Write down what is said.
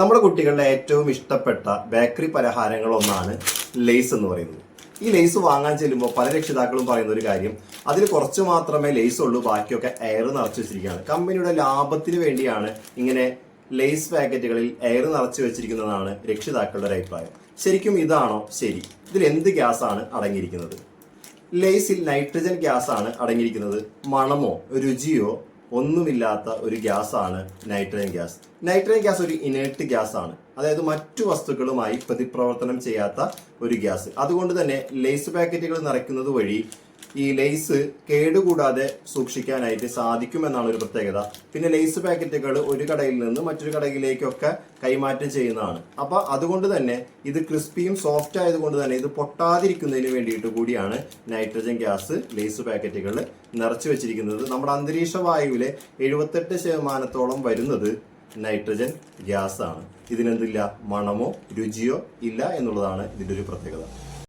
നമ്മുടെ കുട്ടികളുടെ ഏറ്റവും ഇഷ്ടപ്പെട്ട ബേക്കറി പലഹാരങ്ങൾ ഒന്നാണ് ലേസ് എന്ന് പറയുന്നത്. ഈ ലേസ് വാങ്ങാൻ ചെല്ലുമ്പോൾ പല രക്ഷിതാക്കളും പറയുന്ന ഒരു കാര്യം അതിൽ കുറച്ച് മാത്രമേ ലേസ് ഉള്ളൂ ബാക്കിയൊക്കെ എയർ നിറച്ച് വെച്ചിരിക്കുകയാണ്. കമ്പനിയുടെ ലാഭത്തിന് വേണ്ടിയാണ് ഇങ്ങനെ ലേസ് പാക്കറ്റുകളിൽ എയർ നിറച്ച് വെച്ചിരിക്കുന്നതാണ് രക്ഷിതാക്കളുടെ ഒരു അഭിപ്രായം. ശരിക്കും ഇതാണോ? ശരി. ഇതിൽ എന്ത് ഗ്യാസ് ആണ് അടങ്ങിയിരിക്കുന്നത്? ലേസിൽ നൈട്രജൻ ഗ്യാസ് ആണ് അടങ്ങിയിരിക്കുന്നത്? മണമോ? രുചിയോ? ഒന്നുമില്ലാത്ത ഒരു ഗ്യാസാണ് നൈട്രജൻ ഗ്യാസ്. നൈട്രജൻ ഗ്യാസ് ഒരു ഇനേർട്ട് ഗ്യാസ് ആണ് അതായത് മറ്റു വസ്തുക്കളുമായി പ്രതിപ്രവർത്തനം ചെയ്യാത്ത ഒരു ഗ്യാസ്. അതുകൊണ്ട് തന്നെ ലേസ് പാക്കറ്റുകൾ നിറയ്ക്കുന്നത് വഴി ഈ ലേസ് കേടുകൂടാതെ സൂക്ഷിക്കാനായിട്ട് സാധിക്കുമെന്നാണ് ഒരു പ്രത്യേകത. പിന്നെ ലേസ് പാക്കറ്റുകൾ ഒരു കടയിൽ നിന്ന് മറ്റൊരു കടയിലേക്കൊക്കെ കൈമാറ്റം ചെയ്യുന്നതാണ്. അപ്പൊ അതുകൊണ്ട് തന്നെ ഇത് ക്രിസ്പിയും സോഫ്റ്റ് ആയതുകൊണ്ട് തന്നെ ഇത് പൊട്ടാതിരിക്കുന്നതിന് വേണ്ടിയിട്ട് കൂടിയാണ് നൈട്രജൻ ഗ്യാസ് ലേസ് പാക്കറ്റുകൾ നിറച്ചു വെച്ചിരിക്കുന്നത്. നമ്മുടെ അന്തരീക്ഷ വായുവിലെ എഴുപത്തെട്ട് ശതമാനത്തോളം വരുന്നത് നൈട്രജൻ ഗ്യാസ് ആണ് ഇതിനെന്തില്ല? മണമോ? രുചിയോ? ഇല്ല എന്നുള്ളതാണ് ഇതിന്റെ ഒരു പ്രത്യേകത.